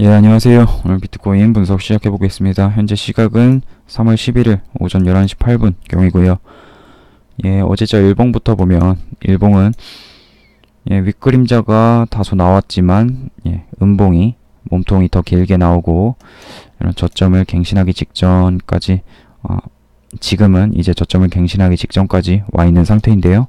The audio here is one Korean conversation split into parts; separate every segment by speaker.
Speaker 1: 예, 안녕하세요. 오늘 비트코인 분석 시작해 보겠습니다. 현재 시각은 3월 11일 오전 11시 8분 경이고요. 예, 어제자 일봉부터 보면 일봉은 예, 윗그림자가 다소 나왔지만 예, 음봉이 몸통이 더 길게 나오고 이런 저점을 갱신하기 직전까지 어, 지금은 이제 저점을 갱신하기 직전까지 와 있는 상태인데요.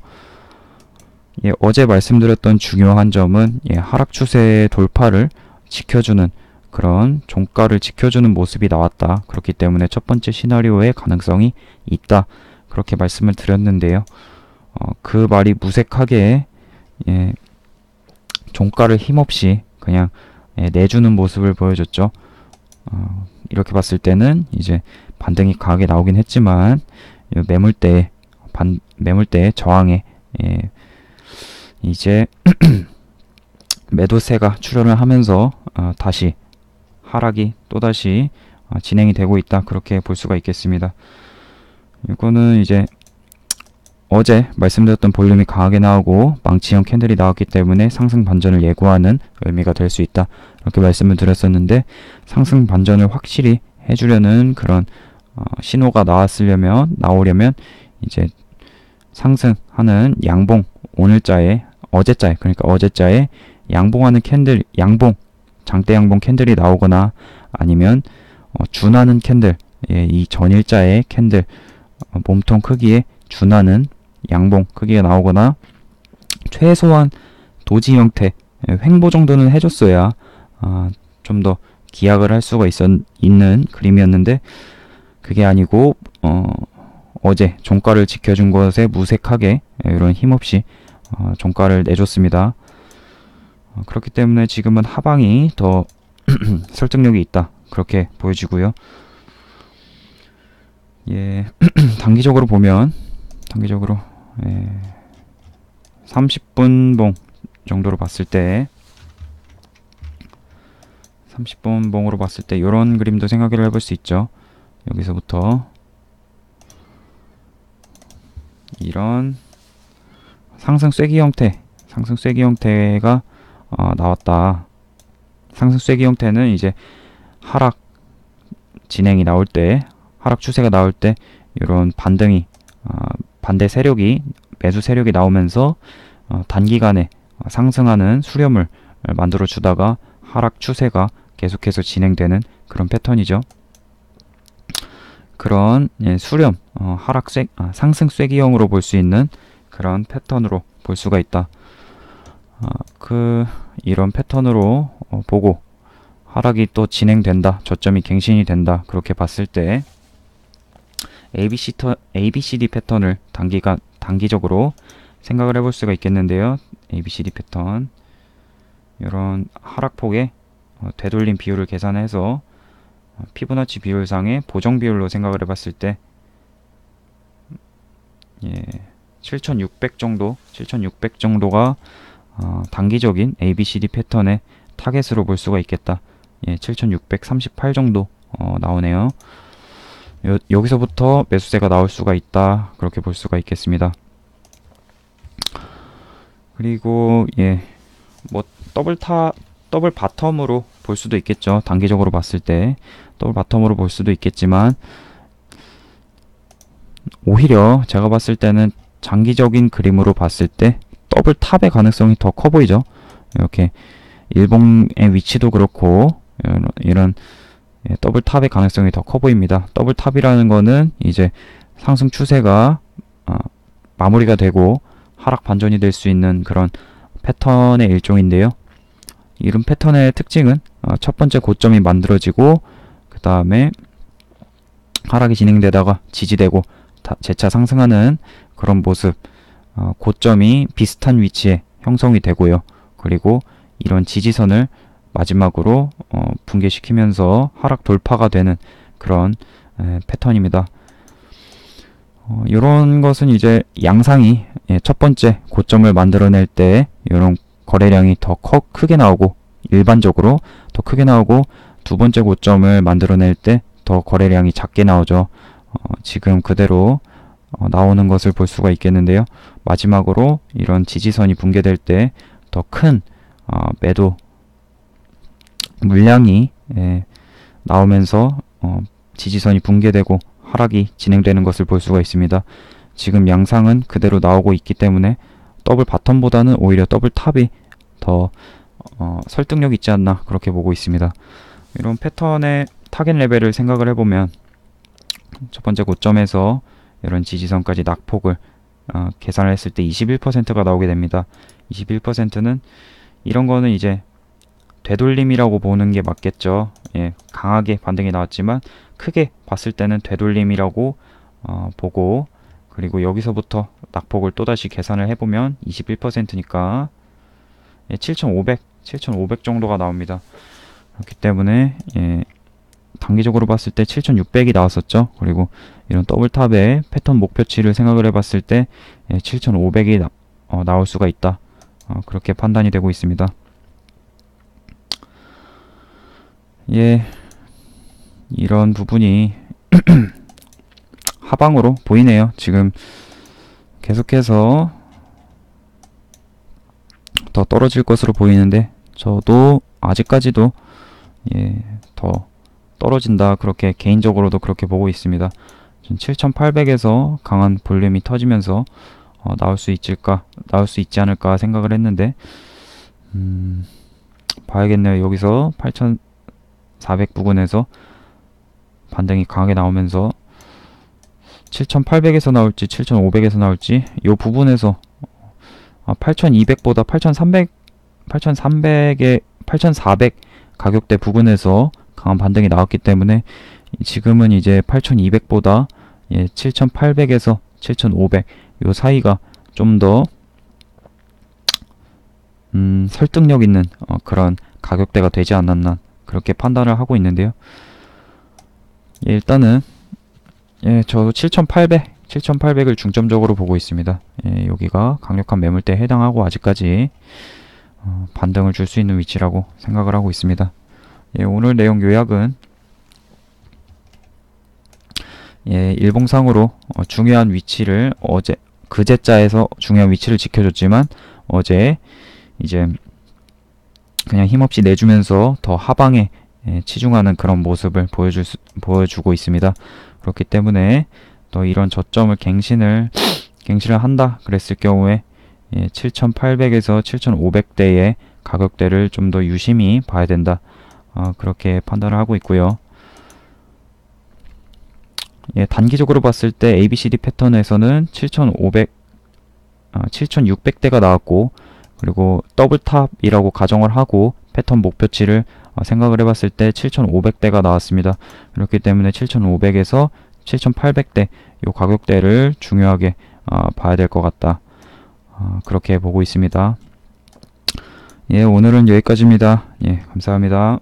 Speaker 1: 예, 어제 말씀드렸던 중요한 점은 예, 하락 추세 돌파를 지켜주는 그런 종가를 지켜주는 모습이 나왔다. 그렇기 때문에 첫 번째 시나리오의 가능성이 있다. 그렇게 말씀을 드렸는데요. 어, 그 말이 무색하게 예, 종가를 힘없이 그냥 예, 내주는 모습을 보여줬죠. 어, 이렇게 봤을 때는 이제 반등이 강하게 나오긴 했지만 이 매물대 반 매물대 저항에 예, 이제 매도세가 출현을 하면서 어, 다시 하락이 또다시 어, 진행이 되고 있다 그렇게 볼 수가 있겠습니다. 이거는 이제 어제 말씀드렸던 볼륨이 강하게 나오고 망치형 캔들이 나왔기 때문에 상승 반전을 예고하는 의미가 될 수 있다 이렇게 말씀을 드렸었는데 상승 반전을 확실히 해주려는 그런 어, 신호가 나왔으려면 나오려면 이제 상승하는 양봉 오늘자에 어제자에 그러니까 어제자에 양봉하는 캔들 양봉 장대 양봉 캔들이 나오거나 아니면 어, 준하는 캔들 예, 이 전일자의 캔들 어, 몸통 크기에 준하는 양봉 크기가 나오거나 최소한 도지 형태 예, 횡보 정도는 해줬어야 아, 좀더 기약을 할 수가 있었, 있는 그림이었는데 그게 아니고 어, 어제 종가를 지켜준 것에 무색하게 예, 이런 힘없이 어, 종가를 내줬습니다. 어, 그렇기 때문에 지금은 하방이 더 설득력이 있다. 그렇게 보여지고요. 예, 단기적으로 보면 단기적으로 예, 30분 봉 정도로 봤을 때 30분 봉으로 봤을 때 이런 그림도 생각을 해볼 수 있죠. 여기서부터 이런 상승 쐐기 형태, 상승 쐐기 형태가 어, 나왔다. 상승 쐐기 형태는 이제 하락 진행이 나올 때, 하락 추세가 나올 때 이런 반등이 어, 반대 세력이 매수 세력이 나오면서 어, 단기간에 상승하는 수렴을 만들어 주다가 하락 추세가 계속해서 진행되는 그런 패턴이죠. 그런 예, 수렴, 어, 하락 쐐, 아, 상승 쐐기형으로 볼 수 있는 그런 패턴으로 볼 수가 있다. 아, 그 이런 패턴으로 어, 보고 하락이 또 진행된다, 저점이 갱신이 된다 그렇게 봤을 때 ABC 터, ABCD 패턴을 단기가 단기적으로 생각을 해볼 수가 있겠는데요. ABCD 패턴 이런 하락폭의 어, 되돌림 비율을 계산해서 어, 피보나치 비율상의 보정 비율로 생각을 해봤을 때 예, 7,600 정도, 7,600 정도가 어, 단기적인 ABCD 패턴의 타겟으로 볼 수가 있겠다. 예, 7,638 정도 어, 나오네요. 요, 여기서부터 매수세가 나올 수가 있다. 그렇게 볼 수가 있겠습니다. 그리고 예, 뭐 더블 타 더블 바텀으로 볼 수도 있겠죠. 단기적으로 봤을 때 더블 바텀으로 볼 수도 있겠지만 오히려 제가 봤을 때는 장기적인 그림으로 봤을 때 더블 탑의 가능성이 더 커 보이죠. 이렇게 일봉의 위치도 그렇고 이런, 이런 예, 더블 탑의 가능성이 더 커 보입니다. 더블 탑이라는 거는 이제 상승 추세가 어, 마무리가 되고 하락 반전이 될 수 있는 그런 패턴의 일종인데요. 이런 패턴의 특징은 어, 첫 번째 고점이 만들어지고 그 다음에 하락이 진행되다가 지지되고 다, 재차 상승하는 그런 모습 어, 고점이 비슷한 위치에 형성이 되고요. 그리고 이런 지지선을 마지막으로 어, 붕괴시키면서 하락 돌파가 되는 그런 에, 패턴입니다. 어, 이런 것은 이제 양상이 예, 첫 번째 고점을 만들어낼 때 이런 거래량이 더 커, 크게 나오고 일반적으로 더 크게 나오고 두 번째 고점을 만들어낼 때 더 거래량이 작게 나오죠. 어, 지금 그대로 어, 나오는 것을 볼 수가 있겠는데요. 마지막으로 이런 지지선이 붕괴될 때 더큰 어, 매도 물량이 예, 나오면서 어, 지지선이 붕괴되고 하락이 진행되는 것을 볼 수가 있습니다. 지금 양상은 그대로 나오고 있기 때문에 더블 바텀보다는 오히려 더블 탑이 더 어, 설득력 있지 않나 그렇게 보고 있습니다. 이런 패턴의 타겟 레벨을 생각을 해보면 첫 번째 고점에서 이런 지지선까지 낙폭을 어, 계산을 했을 때 21%가 나오게 됩니다. 21%는 이런 거는 이제 되돌림이라고 보는 게 맞겠죠. 예, 강하게 반등이 나왔지만 크게 봤을 때는 되돌림이라고 어, 보고 그리고 여기서부터 낙폭을 또다시 계산을 해보면 21%니까 예, 7,500, 7,500 정도가 나옵니다. 그렇기 때문에 예, 단기적으로 봤을 때 7,600이 나왔었죠. 그리고 이런 더블탑의 패턴 목표치를 생각을 해봤을 때 예, 7,500이 나, 어, 나올 수가 있다. 어, 그렇게 판단이 되고 있습니다. 예, 이런 부분이 하방으로 보이네요. 지금 계속해서 더 떨어질 것으로 보이는데 저도 아직까지도 예, 더 떨어진다 그렇게 개인적으로도 그렇게 보고 있습니다. 7,800에서 강한 볼륨이 터지면서 어, 나올 수 있을까 나올 수 있지 않을까 생각을 했는데 음, 봐야겠네요. 여기서 8,400 부근에서 반등이 강하게 나오면서 7,800에서 나올지 7,500에서 나올지 이 부분에서 아, 8,200보다 8,300 8,300에 8,400 가격대 부근에서 강한 반등이 나왔기 때문에 지금은 이제 8,200보다 예, 7,800에서 7,500 요 사이가 좀더 음, 설득력 있는 어, 그런 가격대가 되지 않았나 그렇게 판단을 하고 있는데요. 예, 일단은 예, 저도 7,800, 7,800을 중점적으로 보고 있습니다. 예, 여기가 강력한 매물대에 해당하고 아직까지 어, 반등을 줄 수 있는 위치라고 생각을 하고 있습니다. 예, 오늘 내용 요약은 예, 일봉상으로 어, 중요한 위치를 어제 그제자에서 중요한 위치를 지켜줬지만 어제 이제 그냥 힘없이 내주면서 더 하방에 예, 치중하는 그런 모습을 보여줄 수, 보여주고 있습니다. 그렇기 때문에 또 이런 저점을 갱신을 갱신을 한다 그랬을 경우에 예, 7,800에서 7,500대의 가격대를 좀 더 유심히 봐야 된다. 어, 그렇게 판단을 하고 있고요. 예, 단기적으로 봤을 때 ABCD 패턴에서는 7,500, 아, 7,600대가 나왔고, 그리고 더블 탑이라고 가정을 하고 패턴 목표치를 어, 생각을 해봤을 때 7,500대가 나왔습니다. 그렇기 때문에 7,500에서 7,800대 이 가격대를 중요하게 어, 봐야 될 것 같다. 어, 그렇게 보고 있습니다. 예, 오늘은 여기까지입니다. 예, 감사합니다.